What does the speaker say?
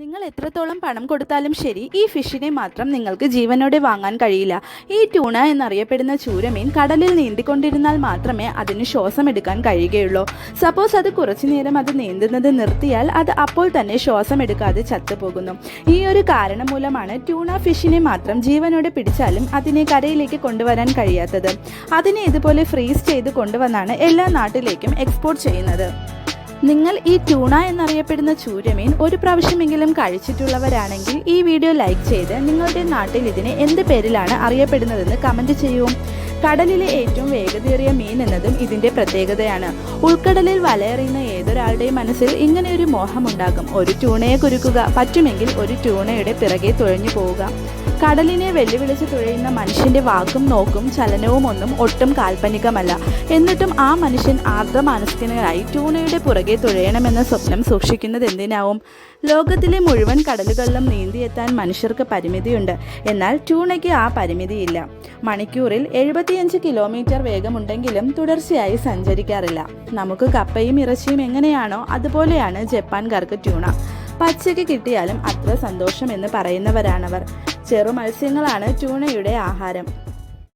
നിങ്ങൾ എത്രത്തോളം പണം കൊടുത്താലും ശരി ഈ ഫിഷിനെ മാത്രം നിങ്ങൾക്ക് ജീവനോടെ വാങ്ങാൻ കഴിയില്ല. ഈ ട്യൂണ എന്നറിയപ്പെടുന്ന ചൂരമീൻ കടലിൽ നീന്തിക്കൊണ്ടിരുന്നാൽ മാത്രമേ അതിന് ശ്വാസം എടുക്കാൻ കഴിയുകയുള്ളൂ. സപ്പോസ് അത് കുറച്ചു നേരം അത് നീന്തുന്നത് നിർത്തിയാൽ അത് അപ്പോൾ തന്നെ ശ്വാസം എടുക്കാതെ ചത്തുപോകുന്നു. ഈ ഒരു കാരണം മൂലമാണ് ട്യൂണ ഫിഷിനെ മാത്രം ജീവനോടെ പിടിച്ചാലും അതിനെ കരയിലേക്ക് കൊണ്ടുവരാൻ കഴിയാത്തത്. അതിനെ ഇതുപോലെ ഫ്രീസ് ചെയ്ത് കൊണ്ടുവന്നാണ് എല്ലാ നാട്ടിലേക്കും എക്സ്പോർട്ട് ചെയ്യുന്നത്. നിങ്ങൾ ഈ ട്യൂണ എന്നറിയപ്പെടുന്ന ചൂരമീൻ ഒരു പ്രാവശ്യമെങ്കിലും കഴിച്ചിട്ടുള്ളവരാണെങ്കിൽ ഈ വീഡിയോ ലൈക്ക് ചെയ്ത് നിങ്ങളുടെ നാട്ടിൽ ഇതിനെ എന്ത് പേരിലാണ് അറിയപ്പെടുന്നതെന്ന് കമന്റ് ചെയ്യൂ. കടലിലെ ഏറ്റവും വേഗതയേറിയ മീൻ എന്നതും ഇതിന്റെ പ്രത്യേകതയാണ്. ഉൾക്കടലിൽ വലയെറിയുന്ന ഏതൊരാളുടെയും മനസ്സിൽ ഇങ്ങനെയൊരു മോഹമുണ്ടാകും. ഒരു ട്യൂണയെ കുരുക്കുക. പറ്റുമെങ്കിൽ ഒരു ട്യൂണയുടെ പിറകെ തുഴഞ്ഞു പോവുക. കടലിനെ വെല്ലുവിളിച്ച് തുഴയുന്ന മനുഷ്യന്റെ വാക്കും നോക്കും ചലനവും ഒന്നും ഒട്ടും കാൽപ്പനികമല്ല. എന്നിട്ടും ആ മനുഷ്യൻ ആർദ്രമാനസികനായി ട്യൂണയുടെ പുറകെ തുഴയണമെന്ന സ്വപ്നം സൂക്ഷിക്കുന്നത് എന്തിനാവും? ലോകത്തിലെ മുഴുവൻ കടലുകളിലും നീന്തിയെത്താൻ മനുഷ്യർക്ക് പരിമിതിയുണ്ട്. എന്നാൽ ട്യൂണയ്ക്ക് ആ പരിമിതിയില്ല. മണിക്കൂറിൽ എഴുപത്തിയഞ്ച് കിലോമീറ്റർ വേഗമുണ്ടെങ്കിലും തുടർച്ചയായി സഞ്ചരിക്കാറില്ല. നമുക്ക് കപ്പയും ഇറച്ചിയും എങ്ങനെയാണോ അതുപോലെയാണ് ജപ്പാൻകാർക്ക് ട്യൂണ. പച്ചയ്ക്ക് കിട്ടിയാലും അത്ര സന്തോഷം എന്ന് പറയുന്നവരാണവർ. ചെറു മത്സ്യങ്ങളാണ് ട്യൂണയുടെ ആഹാരം.